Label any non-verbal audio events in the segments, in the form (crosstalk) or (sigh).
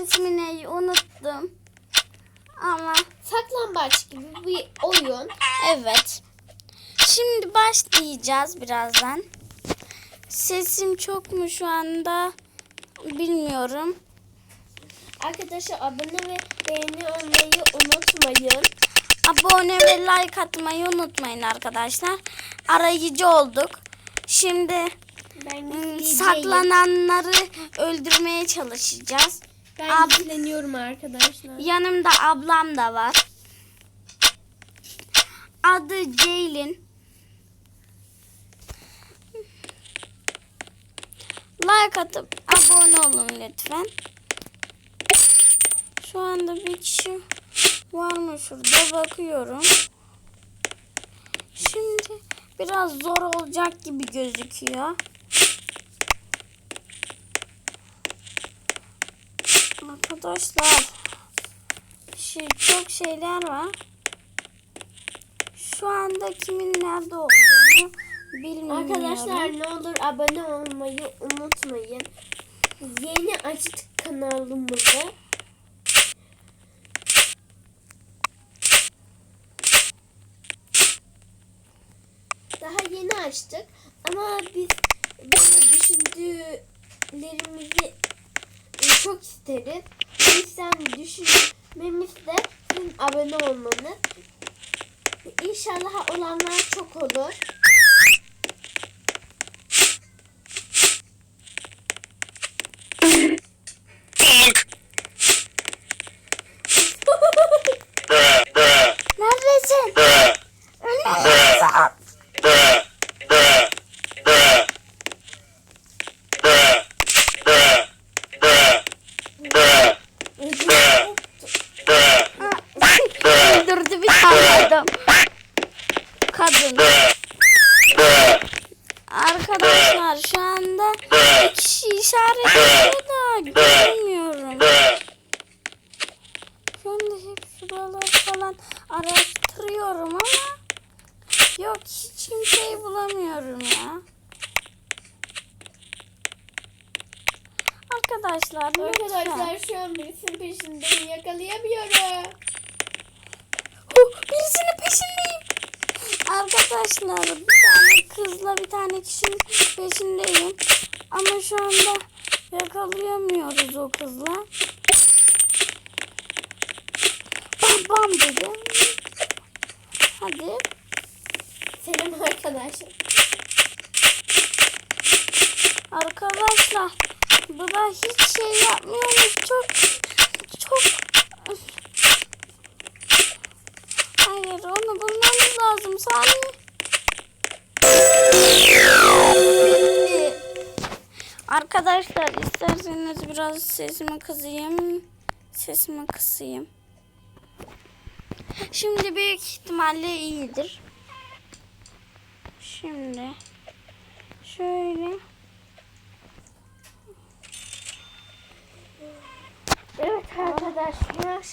İsmi unuttum. Ama Saklambaç gibi bir oyun. evet. Şimdi başlayacağız birazdan. Sesim çok mu şu anda bilmiyorum. Arkadaşlar abone ve beğeni olmayı unutmayın. Abone ve like atmayı unutmayın arkadaşlar. Arayıcı olduk. Şimdi gizleyeceğim. saklananları öldürmeye çalışacağız. Ben Ab- gizleniyorum arkadaşlar. Yanımda ablam da var. Adı Ceylin. Like atıp abone olun lütfen. Şu anda bir kişi var mı şurada bakıyorum. Şimdi biraz zor olacak gibi gözüküyor. Arkadaşlar şey, çok şeyler var. Şu anda kimin nerede olduğunu bilmiyorum. Arkadaşlar ne olur abone olmayı unutmayın. Yeni açtık kanalımızı. Daha yeni açtık ama biz böyle düşündüklerimizi e, çok isteriz. O yüzden düşünmemiz de sizin abone olmanız. İnşallah olanlar çok olur. Falan araştırıyorum ama yok hiç kimseyi bulamıyorum ya. Arkadaşlar lütfen. Arkadaşlar şu an birisinin peşindeyim yakalayamıyorum. Huh, birisinin peşindeyim. Arkadaşlar bir tane kızla bir tane kişinin peşindeyim. Ama şu anda yakalayamıyoruz o kızla. Bam bam dedi. Hadi. Selam arkadaşlar. Arkadaşlar bu da hiç şey yapmıyormuş. Çok çok Hayır onu bulmamız lazım. Saniye. Arkadaşlar isterseniz biraz sesimi kısayım. Sesimi kısayım. Şimdi büyük ihtimalle iyidir. Şimdi şöyle Evet arkadaşlar.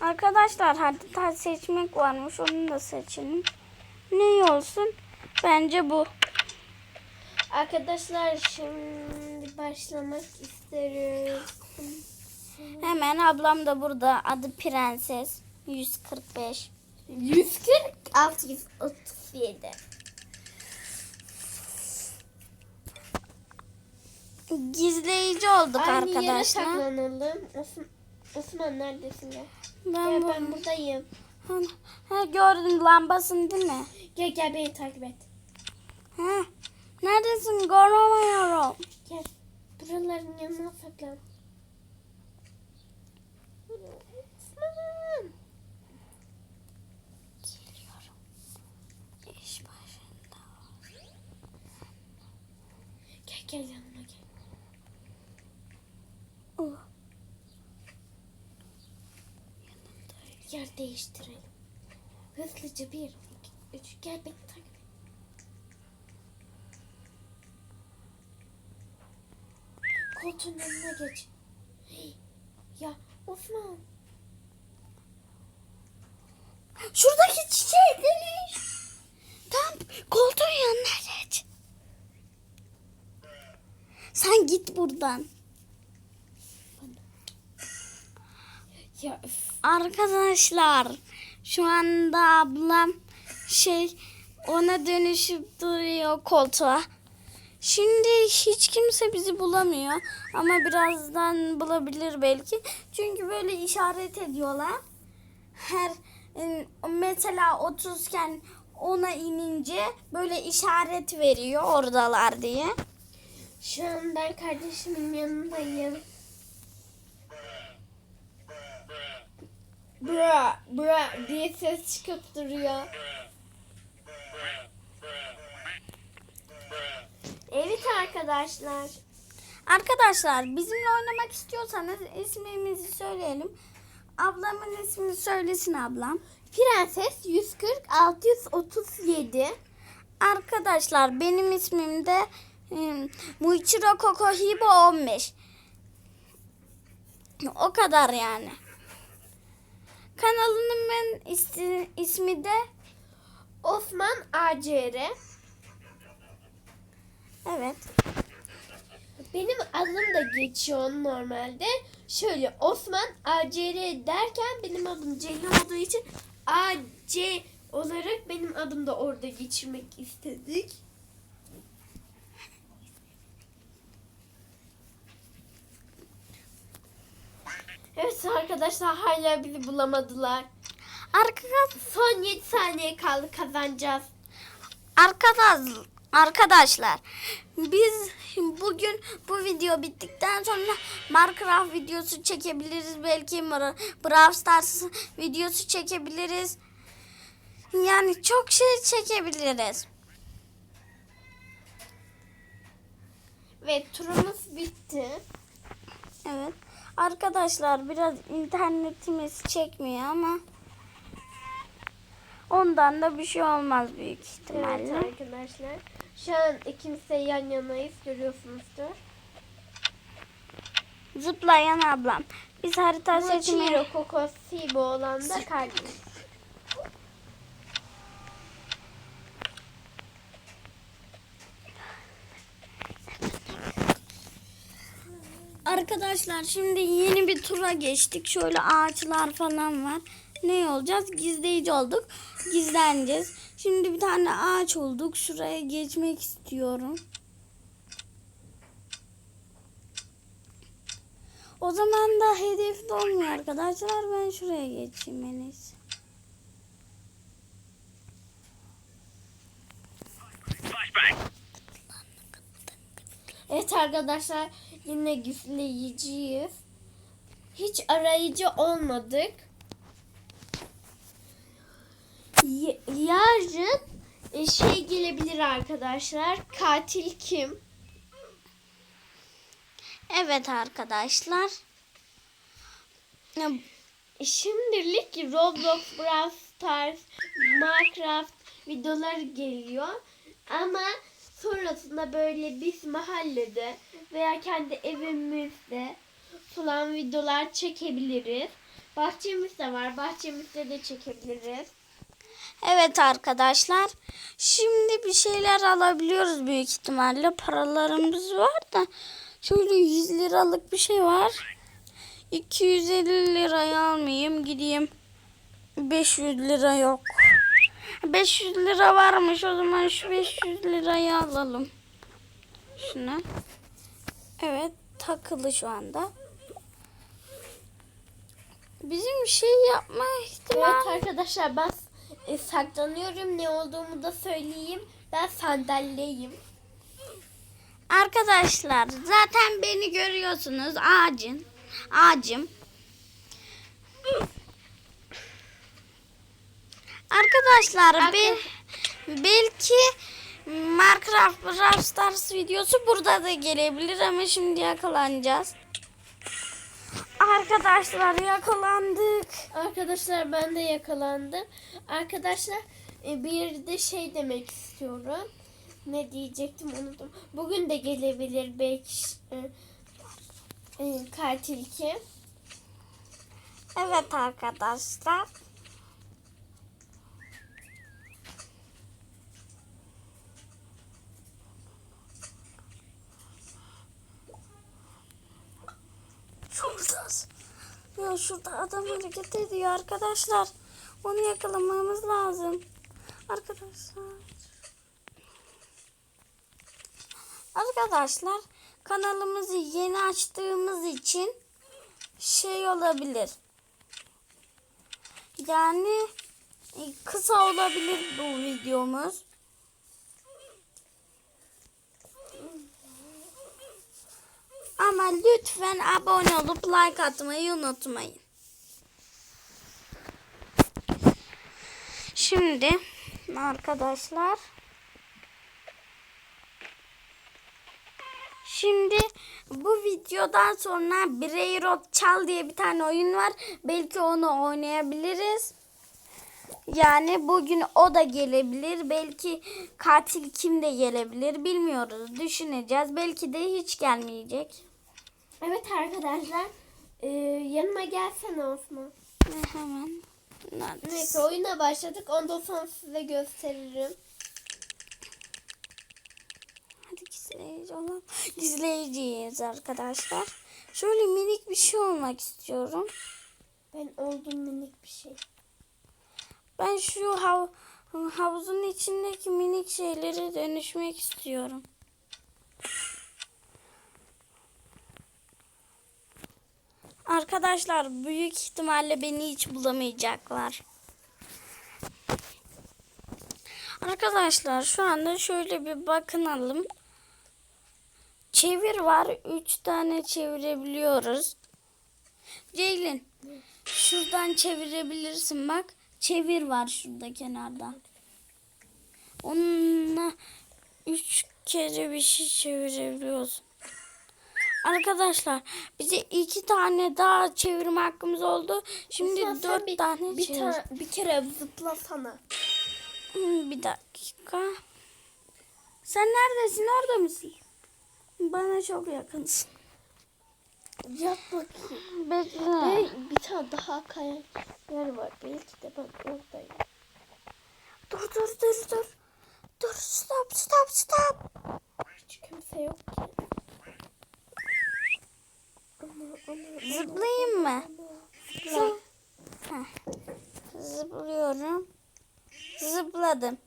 Arkadaşlar harita seçmek varmış. Onu da seçelim. Ne olsun? Bence bu. Arkadaşlar şimdi başlamak isteriz. Hemen ablam da burada. Adı Prenses. 145. 140 637. Gizleyici olduk Aynı yere arkadaşlar. saklanalım. Osman, Osman neredesin ya? Ben, bu- ben buradayım. ha, ha, gördüm lambasın değil mi? Gel gel beni takip et. Ha, neredesin? Göremiyorum. Gel. Buraların yanına saklan. Osman. Geliyorum. İş başında. Gel yanıma gel. Oh. Yer değiştirelim. Hızlıca bir, iki, üç. Gel beni takip et. Koltuğun önüne geç. Hey, Ya Osman. Şuradaki çiçeği deli. Tam koltuğun yanına geç. Sen git buradan. Ya. Arkadaşlar şu anda ablam şey ona dönüşüp duruyor koltuğa. Şimdi hiç kimse bizi bulamıyor ama birazdan bulabilir belki. Çünkü böyle işaret ediyorlar. Her mesela 30 iken ona inince böyle işaret veriyor oradalar diye. Şu an ben kardeşimin yanındayım. Bra, bra diye ses çıkıp duruyor. Evet arkadaşlar. Arkadaşlar bizimle oynamak istiyorsanız ismimizi söyleyelim. Ablamın ismini söylesin ablam. Prenses 140 637. Arkadaşlar benim ismim de e, Muichiro Kokohibo 15. O kadar yani. İsti- ismi de Osman ACR. evet. Benim adım da geçiyor normalde. Şöyle Osman ACR derken benim adım Celil olduğu için AC olarak benim adım da orada geçirmek istedik. Evet arkadaşlar hala bizi bulamadılar. Arkadaş Son 7 saniye kaldı kazanacağız. Arkadaş, arkadaşlar biz bugün bu video bittikten sonra Minecraft videosu çekebiliriz. Belki Bra- Brawl Stars videosu çekebiliriz. Yani çok şey çekebiliriz. Ve turumuz bitti. Evet. Arkadaşlar biraz internetimiz çekmiyor ama ondan da bir şey olmaz büyük Evet ihtimalle. arkadaşlar. Şu an ikimiz de yan yanayız görüyorsunuzdur. Zıplayan ablam. Biz harita seçimi Muchiro Koko Sibo olan da kardeş. Arkadaşlar şimdi yeni bir tura geçtik. Şöyle ağaçlar falan var. Ne olacağız? Gizleyici olduk. Gizleneceğiz. Şimdi bir tane ağaç olduk. Şuraya geçmek istiyorum. O zaman da hedef dolmuyor arkadaşlar. Ben şuraya geçeyim en iyisi. Evet arkadaşlar yine gizleyiciyiz. Hiç arayıcı olmadık. Yarın e, şey gelebilir arkadaşlar. Katil kim? Evet arkadaşlar. E, Şimdilik Roblox, Brawl Stars, Minecraft videoları geliyor. Ama sonrasında böyle biz mahallede veya kendi evimizde falan videolar çekebiliriz. Bahçemiz de var. Bahçemizde de çekebiliriz. Evet arkadaşlar. Şimdi bir şeyler alabiliyoruz büyük ihtimalle. Paralarımız var da. Şöyle 100 liralık bir şey var. 250 liraya almayayım. Gideyim. 500 lira yok. 500 lira varmış. O zaman şu 500 lirayı alalım. Şuna. Evet takılı şu anda. Bizim şey yapma ihtimali Evet arkadaşlar ben e, saklanıyorum. Ne olduğumu da söyleyeyim. Ben sandalyeyim. Arkadaşlar zaten beni görüyorsunuz ağacın. Ağacım. Arkadaşlar be, belki Minecraft Brawl Stars videosu burada da gelebilir ama şimdi yakalanacağız. Arkadaşlar yakalandık. Arkadaşlar ben de yakalandım. Arkadaşlar e, bir de şey demek istiyorum. Ne diyecektim unuttum. Bugün de gelebilir belki e, e, katil kim? Evet arkadaşlar. Ya şurada adam hareket ediyor arkadaşlar. Onu yakalamamız lazım. Arkadaşlar. Arkadaşlar kanalımızı yeni açtığımız için şey olabilir. Yani e, kısa olabilir bu videomuz. Ama lütfen abone olup like atmayı unutmayın. Şimdi arkadaşlar Şimdi bu videodan sonra Brayrot Çal diye bir tane oyun var. Belki onu oynayabiliriz. Yani bugün o da gelebilir. Belki katil kim de gelebilir bilmiyoruz. Düşüneceğiz. Belki de hiç gelmeyecek. Evet arkadaşlar. Ee, yanıma gelsene Osman. Hemen. Neredesin? Neyse oyuna başladık. Ondan sonra size gösteririm. Hadi gizleyici olalım. Gizleyiciyiz arkadaşlar. Şöyle minik bir şey olmak istiyorum. Ben oldum minik bir şey. Ben şu hav havuzun içindeki minik şeylere dönüşmek istiyorum. Arkadaşlar büyük ihtimalle beni hiç bulamayacaklar. Arkadaşlar şu anda şöyle bir bakınalım. Çevir var. Üç tane çevirebiliyoruz. Ceylin şuradan çevirebilirsin bak. Çevir var şurada kenarda. Onunla üç kere bir şey çevirebiliyorsun. Arkadaşlar bize iki tane daha çevirme hakkımız oldu. Şimdi sen dört bir, tane bir, çevir. ta- bir kere zıplasana. Hmm, Bir dakika. Sen neredesin? Orada mısın? Bana çok yakınsın. Yap bakayım. Bekle. Ve bir tane daha kayan yer var. Belki de ben oradayım. Dur dur dur dur. Dur stop stop stop. Hiç kimse yok ki. Ama, ama, Zıplayayım mı? Zıpla. Zıplıyorum. Zıpladım.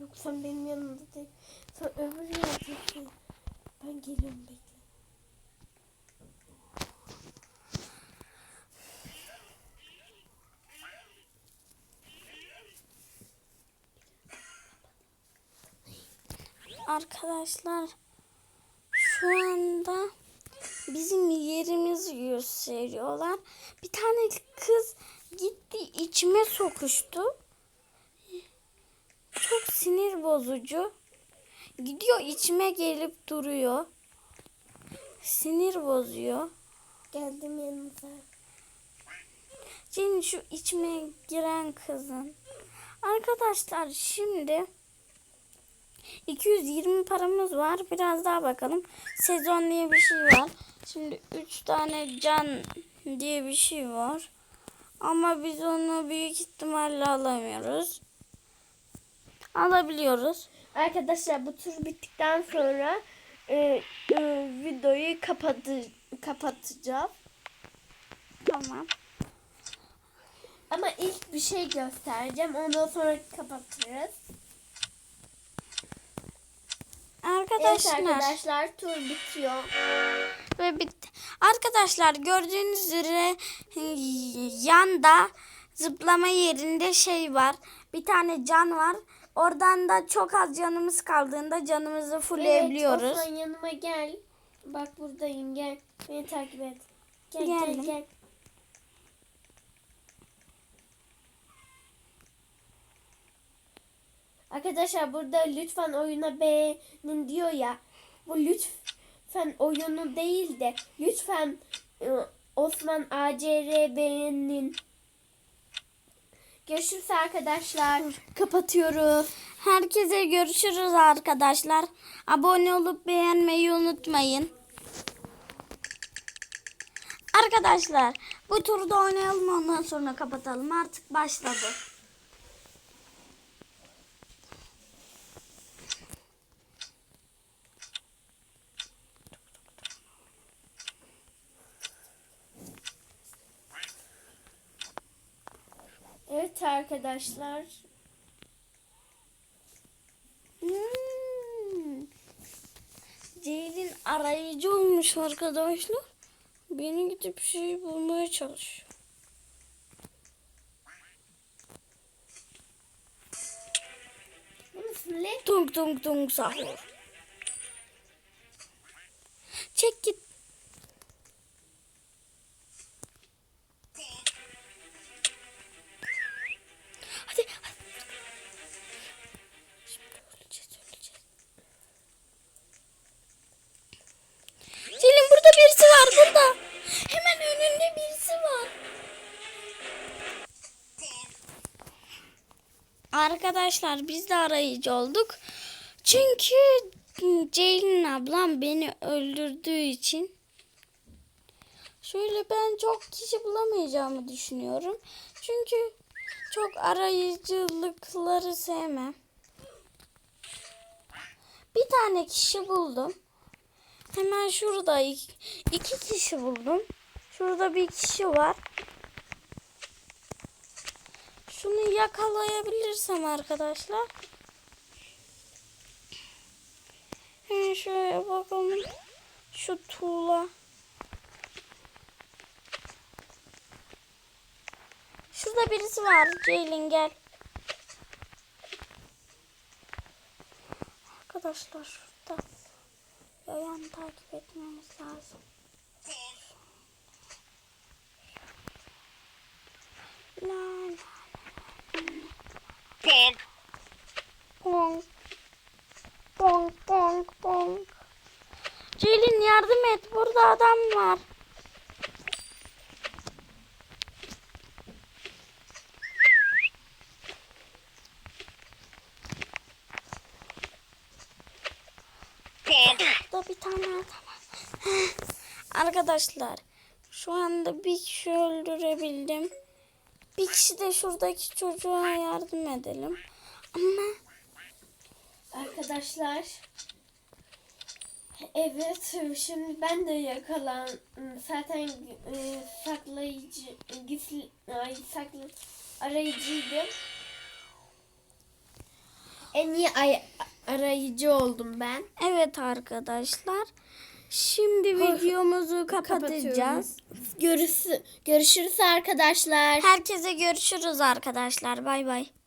Yok sen benim yanımda değil. Sen öbür yerdesin. Ben geliyorum bekle. Arkadaşlar şu anda bizim yerimizi gösteriyorlar. Bir tane kız gitti içime sokuştu. Çok sinir bozucu. Gidiyor içime gelip duruyor. Sinir bozuyor. Geldim yanınıza. Senin şu içime giren kızın. Arkadaşlar şimdi 220 paramız var. Biraz daha bakalım. Sezon diye bir şey var. Şimdi 3 tane can diye bir şey var. Ama biz onu büyük ihtimalle alamıyoruz. Alabiliyoruz. Arkadaşlar bu tur bittikten sonra e, e, videoyu kapatı, kapatacağım. Tamam. Ama ilk bir şey göstereceğim. Ondan sonra kapatırız. Evet Arkadaşlar arkadaşlar tur bitiyor. ve bitti. Arkadaşlar gördüğünüz üzere yanda zıplama yerinde şey var. Bir tane can var. Oradan da çok az canımız kaldığında canımızı fullleyebiliyoruz. Evet Osman yanıma gel. Bak buradayım gel. Beni takip et. Gel gel Geldim. gel. Arkadaşlar burada lütfen oyuna beğenin diyor ya. Bu lütfen oyunu değil de lütfen e, Osman ACR beğenin. Görüşürüz arkadaşlar. Kapatıyoruz. Herkese görüşürüz arkadaşlar. Abone olup beğenmeyi unutmayın. Arkadaşlar bu turda oynayalım ondan sonra kapatalım. Artık başladı. Evet arkadaşlar. Hmm. Ceylin arayıcı olmuş arkadaşlar. Beni gidip şey bulmaya çalışıyor. Tung tung tung sahur. Çek git. Arkadaşlar biz de arayıcı olduk. Çünkü Ceylin ablam beni öldürdüğü için şöyle ben çok kişi bulamayacağımı düşünüyorum. Çünkü çok arayıcılıkları sevmem. Bir tane kişi buldum. Hemen şurada iki, kişi buldum. Şurada bir kişi var. Şunu yakalayabilirsem arkadaşlar. Hemen şöyle bakalım. Şu tuğla. Şurada birisi var. Ceylin gel. Arkadaşlar şurada. Yayan takip etmemiz lazım. Ceylin yardım et. Burada adam var. Burada bir tane adam var. (laughs) Arkadaşlar şu anda bir kişi öldürebildim. Bir kişi de şuradaki çocuğa yardım edelim. Ama Arkadaşlar. Evet şimdi ben de yakalan zaten e, saklayıcı gizli ay, saklı arayıcıydım. En iyi ay, arayıcı oldum ben. evet arkadaşlar. Şimdi videomuzu kapatacağız. Görüş, görüşürüz arkadaşlar. Herkese görüşürüz arkadaşlar. Bay bay.